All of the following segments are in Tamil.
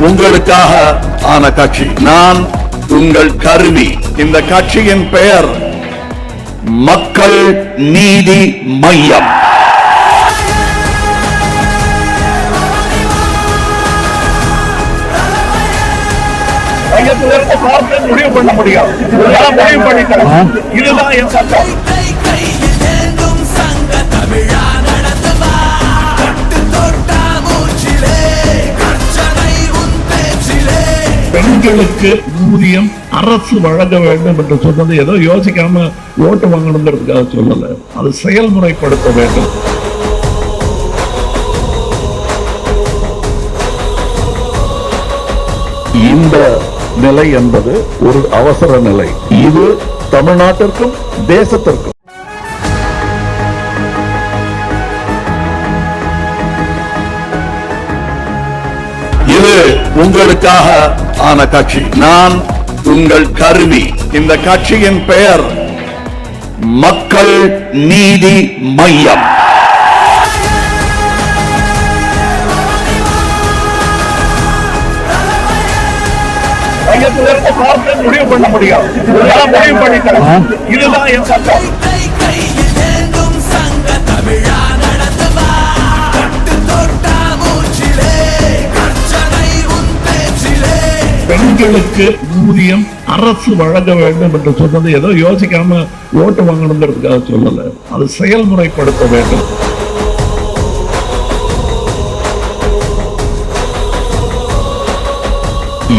உங்களுக்காக ஆன கட்சி. நான் உங்கள் கருவி. இந்த கட்சியின் பெயர் மக்கள் நீதி மையம். முடிவு பண்ண முடியும் இதுதான் என் சட்டம். பெண்களுக்கு ஊதியம் அரசு வழங்க வேண்டும் என்று சொன்னது ஏதோ யோசிக்காம ஓட்டு வாங்கணுங்கிறதுக்காக சொல்லல. அது செயல்முறைப்படுத்த வேண்டும். இந்த நிலை என்பது ஒரு அவசர நிலை. இது தமிழ்நாட்டிற்கும் தேசத்திற்கும். இது உங்களுக்காக ஆன கட்சி. நான் உங்கள் கருவி. இந்த கட்சியின் பெயர் மக்கள் நீதி மையம். முடிவு பண்ண முடியும் இதுதான் என் சட்டம். மக்களுக்கு ஊதியம் அரசு வழங்க வேண்டும் என்று சொன்னது ஏதோ யோசிக்காம ஓட்டு வாங்கணுங்கிறதுக்காக சொல்லல. அது செயல்முறைப்படுத்த வேண்டும்.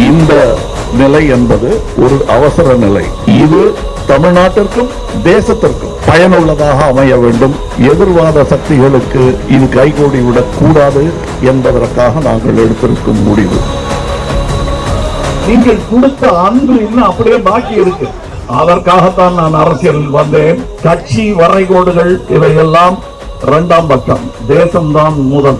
இந்த நிலை என்பது ஒரு அவசர நிலை. இது தமிழ்நாட்டிற்கும் தேசத்திற்கும் பயனுள்ளதாக அமைய வேண்டும். எதிர்வாத சக்திகளுக்கு இது கைகூடி விடக்கூடாது என்பதற்காக நாங்கள் எடுத்திருக்கும் முடிவு. நீங்கள் கொடுத்த அன்பு இன்னும் அப்படியே பாக்கி இருக்கு. அதற்காகத்தான் நான் அரசியலில் வந்தேன். கட்சி வரைகோடுகள் இவையெல்லாம் இரண்டாம் பட்சம். தேசம்தான் முதல்.